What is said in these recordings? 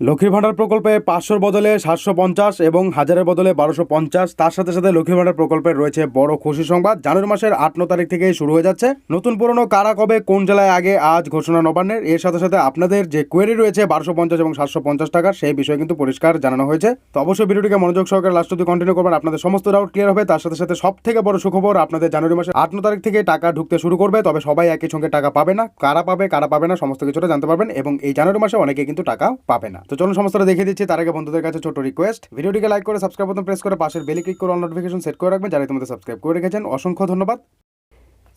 লক্ষ্মী ভাণ্ডার প্রকল্পে পাঁচশোর বদলে সাতশো পঞ্চাশ এবং হাজারের বদলে বারোশো পঞ্চাশ। তার সাথে সাথে লক্ষ্মী ভাণ্ডার প্রকল্পের রয়েছে বড় খুশি সংবাদ। জানুয়ারি মাসের আট ন তারিখ থেকেই শুরু হয়ে যাচ্ছে। নতুন পুরনো কারা কবে, কোন জেলায় আগে, আজ ঘোষণা নবান্নের। এর সাথে সাথে আপনাদের যে কোয়েরি রয়েছে বারোশো পঞ্চাশ এবং সাতশো পঞ্চাশ টাকার, সেই বিষয়ে কিন্তু পরিষ্কার জানানো হয়েছে। তো অবশ্যই ভিডিওটিকে মনোযোগ সহকারে লাস্ট অব্দি কন্টিনিউ করবেন। আপনাদের সমস্ত ডাউট ক্লিয়ার হবে। তার সাথে সাথে সব থেকে বড় সুখবর, আপনাদের জানুয়ারি মাসের আট ন তারিখ থেকে টাকা ঢুকতে শুরু করবে। তবে সবাই একই সঙ্গে টাকা পাবে না। কারা পাবে কারা পাবে না, সমস্ত কিছুটা জানতে পারবেন। এবং এই জানুয়ারি মাসে অনেকে কিন্তু টাকা পাবে না। তো চলুন সমস্তটা দেখে দিচ্ছি। তার আগে বন্ধুদের কাছে ছোট রিকোয়েস্ট ভিডিওটিকে লাইক করে সাবস্ক্রাইব বাটন প্রেস করে, পাশের বেলে ক্লিক করে অল নোটিফিকেশন সেট করে রাখবেন। যারা তোমাদের সাবস্ক্রাইব করে রেখেছেন, অসংখ্য ধন্যবাদ।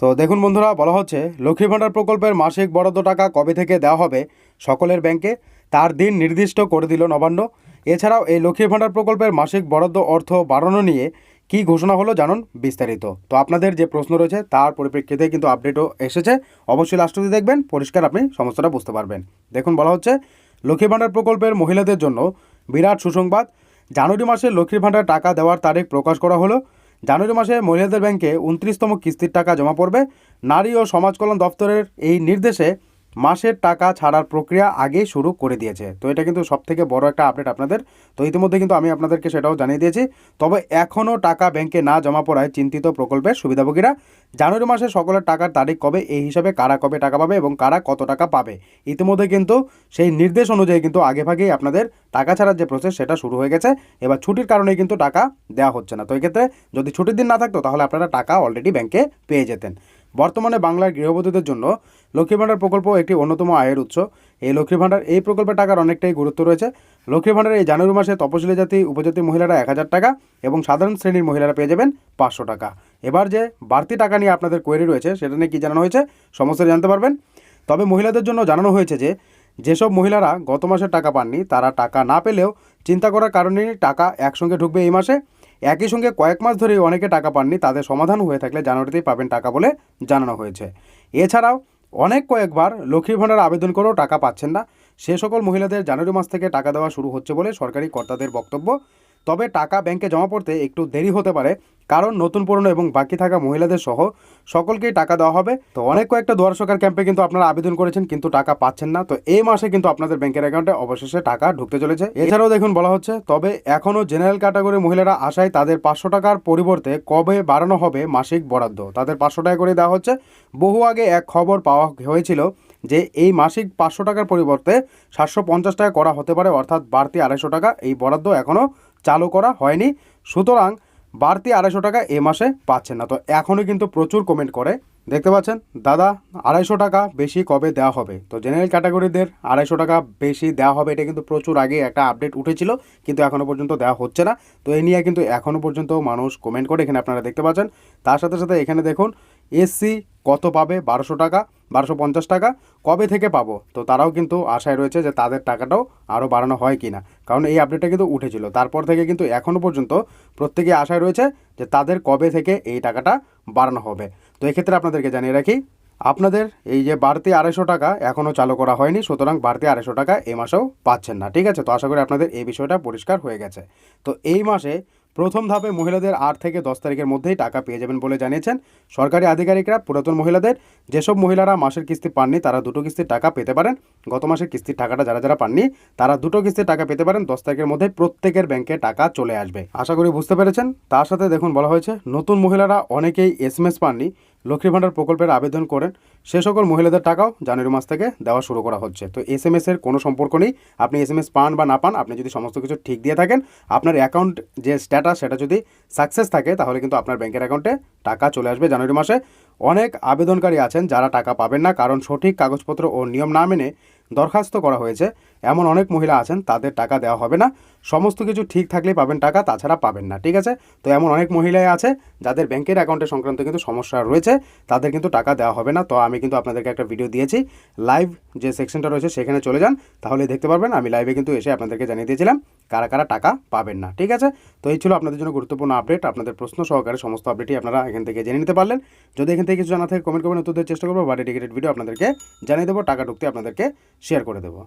তো দেখুন বন্ধুরা, বলা হচ্ছে লক্ষ্মী ভাণ্ডার প্রকল্পের মাসিক বরাদ্দ টাকা কবে থেকে দেওয়া হবে সকলের ব্যাংকে? তার দিন নির্দিষ্ট করে দিল নবান্ন। এছাড়াও এই লক্ষ্মী ভাণ্ডার প্রকল্পের মাসিক বরাদ্দ অর্থ বাড়ানো নিয়ে কী ঘোষণা হলো জানুন বিস্তারিত। তো আপনাদের যে প্রশ্ন রয়েছে তার পরিপ্রেক্ষিতে কিন্তু আপডেটও এসেছে। অবশ্যই লাস্ট অবধি দেখবেন, পরিষ্কার আপনি সমস্যাটা বুঝতে পারবেন। দেখুন, বলা হচ্ছে, লক্ষ্মী ভাণ্ডার প্রকল্পের মহিলাদের জন্য বিরাট সুসংবাদ। জানুয়ারি মাসে লক্ষ্মী ভাণ্ডার টাকা দেওয়ার তারিখ প্রকাশ করা হলো। জানুয়ারি মাসে মহিলাদের ব্যাংকে উনত্রিশতম কিস্তির টাকা জমা পড়বে। নারী ও সমাজ কল্যাণ দপ্তরের এই নির্দেশে মাসের টাকা ছাড়ার প্রক্রিয়া আগেই শুরু করে দিয়েছে। তো এটা কিন্তু সব থেকে বড় একটা আপডেট আপনাদের। তো ইতিমধ্যে কিন্তু আমি আপনাদেরকে সেটাও জানিয়ে দিয়েছি। তবে এখনও টাকা ব্যাংকে না জমা পড়ায় চিন্তিত প্রকল্পের সুবিধাভোগীরা। জানুয়ারি মাসে সকলের টাকার তারিখ কবে, এই হিসাবে কারা কবে টাকা পাবে এবং কারা কত টাকা পাবে? ইতিমধ্যে কিন্তু সেই নির্দেশ অনুযায়ী কিন্তু আগেভাগেই আপনাদের টাকা ছাড়ার যে প্রসেস সেটা শুরু হয়ে গেছে। এবার ছুটির কারণে কিন্তু টাকা দেওয়া হচ্ছে না। তো এক্ষেত্রে যদি ছুটির দিন না থাকতো, তাহলে আপনারা টাকা অলরেডি ব্যাংকে পেয়ে যেতেন। বর্তমানে বাংলার গৃহবধূদের জন্য লক্ষ্মী ভাণ্ডার প্রকল্প একটি অন্যতম আয়ের উৎস। এই লক্ষ্মী ভাণ্ডার, এই প্রকল্পের টাকার অনেকটাই গুরুত্ব রয়েছে। লক্ষ্মী ভাণ্ডার এই জানুয়ারি মাসে তপশিলি জাতি, উপজাতি মহিলারা এক হাজার টাকা এবং সাধারণ শ্রেণির মহিলারা পেয়ে যাবেন পাঁচশো টাকা। এবার যে বাড়তি টাকা নিয়ে আপনাদের কোয়েরি রয়েছে, সেটা নিয়ে কী জানানো হয়েছে, সমস্ত জানতে পারবেন। তবে মহিলাদের জন্য জানানো হয়েছে যে, যেসব মহিলারা গত মাসের টাকা পাননি, তারা টাকা না পেলেও চিন্তা করার কারণে টাকা একসঙ্গে ঢুকবে এই মাসে। একই সঙ্গে কয়েক মাস ধরেই অনেকে টাকা পাননি, তাদের সমাধান হয়ে থাকলে জানুয়ারিতেই পাবেন টাকা বলে জানানো হয়েছে। এছাড়াও অনেক কয়েকবার লক্ষ্মী ভাণ্ডার আবেদন করেও টাকা পাচ্ছেন না। সে সকল মহিলাদের জানুয়ারি মাস থেকে টাকা দেওয়া শুরু হচ্ছে বলে সরকারি কর্তাদের বক্তব্য। তবে টাকা ব্যাংকে জমা পড়তে একটু দেরি হতে পারে, কারণ নতুন পুরনো এবং বাকি থাকা মহিলাদের সহ সকলকেই টাকা দেওয়া হবে। তো অনেক কয়েকটা দুয়ার সরকার ক্যাম্পে কিন্তু আপনারা আবেদন করেছেন, কিন্তু টাকা পাচ্ছেন না। তো এই মাসে কিন্তু আপনাদের ব্যাংকের অ্যাকাউন্টে অবশেষে টাকা ঢুকতে চলেছে। এছাড়াও দেখুন, বলা হচ্ছে, তবে এখনও জেনারেল ক্যাটাগরির মহিলারা আশায় তাদের পাঁচশো টাকার পরিবর্তে কবে বাড়ানো হবে মাসিক বরাদ্দ। তাদের পাঁচশো টাকা করে দেওয়া হচ্ছে। বহু আগে এক খবর পাওয়া হয়েছিল যে এই মাসিক পাঁচশো টাকার পরিবর্তে সাতশো পঞ্চাশ টাকা করা হতে পারে, অর্থাৎ বাড়তি আড়াইশো টাকা। এই বরাদ্দ এখনও চালু করা হয়নি। সুতরাং বাড়তি আড়াইশো টাকা এ মাসে পাচ্ছেন না। তো এখনও কিন্তু প্রচুর কমেন্ট করে। দেখতে পাচ্ছেন? দাদা, আড়াইশো টাকা বেশি কবে দেওয়া হবে? তো জেনারেল ক্যাটাগরিদের আড়াইশো টাকা বেশি দেওয়া হবে, এটা কিন্তু প্রচুর আগে একটা আপডেট উঠেছিল, কিন্তু এখনও পর্যন্ত দেওয়া হচ্ছে না। তো এ নিয়ে কিন্তু এখনও পর্যন্ত মানুষ কমেন্ট করে, এখানে আপনারা দেখতে পাচ্ছেন। তার সাথে সাথে এখানে দেখুন এসসি কত পাবে? বারোশো টাকা, বারোশো পঞ্চাশ টাকা, কবে থেকে পাবো? তো তারাও কিন্তু আশায় রয়েছে যে তাদের টাকাটাও আরও বাড়ানো হয় কি না কারণ এই আপডেটটা কিন্তু উঠেছিল। তারপর থেকে কিন্তু এখনও পর্যন্ত প্রত্যেকে আশায় রয়েছে যে তাদের কবে থেকে এই টাকাটা বাড়ানো হবে। তো এক্ষেত্রে আপনাদেরকে জানিয়ে রাখি, আপনাদের এই যে বাড়তি আড়াইশো টাকা এখনও চালু করা হয়নি, সুতরাং বাড়তি আড়াইশো টাকা এ মাসেও পাচ্ছেন না। ঠিক আছে? তো আশা করি আপনাদের এই বিষয়টা পরিষ্কার হয়ে গেছে। তো এই মাসে প্রথম ধাপে মহিলাদের আট থেকে দশ তারিখের মধ্যেই টাকা পেয়ে যাবেন বলে জানিয়েছেন সরকারি আধিকারিকরা। পুরাতন মহিলাদের, যেসব মহিলারা মাসের কিস্তি পাননি, তারা দুটো কিস্তির টাকা পেতে পারেন। গত মাসের কিস্তির টাকাটা যারা যারা পাননি, তারা দুটো কিস্তির টাকা পেতে পারেন। দশ তারিখের মধ্যে প্রত্যেকের ব্যাংকে টাকা চলে আসবে। আশা করি বুঝতে পেরেছেন। তার সাথে দেখুন বলা হয়েছে, নতুন মহিলারা অনেকেই এস পাননি। লক্ষ্মী ভাণ্ডার প্রকল্পের আবেদন করেন। সে সকল মহিলাদের টাকাও জানুয়ারি মাস থেকে দেওয়া শুরু করা হচ্ছে। তো এস এম এসের কোনো সম্পর্ক নেই। আপনি এস এম এস পান বা না পান, আপনি যদি সমস্ত কিছু ঠিক দিয়ে থাকেন, আপনার অ্যাকাউন্ট যে স্ট্যাটাস সেটা যদি সাকসেস থাকে, তাহলে কিন্তু আপনার ব্যাংকের অ্যাকাউন্টে টাকা চলে আসবে জানুয়ারি মাসে। অনেক আবেদনকারী আছেন যারা টাকা পাবেন না, কারণ সঠিক কাগজপত্র ও নিয়ম না মেনে দরখাস্ত করা হয়েছে। এমন অনেক মহিলা আছেন, তাদের টাকা দেওয়া হবে না। সমস্ত কিছু ঠিক থাকলে পাবেন টাকা, তাছাড়া পাবেন না, ঠিক আছে? তো এমন অনেক মহিলাই আছে, যাদের ব্যাংকের অ্যাকাউন্টে সংক্রান্ত কিন্তু সমস্যা রয়েছে, তাদের কিন্তু টাকা দেওয়া হবে না। তো আমি কিন্তু আপনাদেরকে একটা ভিডিও দিয়েছি লাইভ যে সেকশনটা রয়েছে, সেখানে চলে যান। তাহলে দেখতে পারবেন, আমি লাইভে কিন্তু এসে আপনাদেরকে জানিয়ে দিয়েছিলাম, কারা কারা টাকা পাবেন না, ঠিক আছে? তো এই ছিল আপনাদের জন্য গুরুত্বপূর্ণ আপডেট আপনাদের প্রশ্ন সহকারে সমস্ত আপডেটই আপনারা এখান থেকে জেনে নিতে পারলেন। যদি এখান থেকে কিছু জানা থাকে কমেন্ট করবেন, উত্তর দেওয়ার চেষ্টা করব, বা ডেডিকেটেড ভিডিও আপনাদেরকে জানিয়ে দেবো, টাকা ঢুকতে আপনাদেরকে শেয়ার করে দেবো।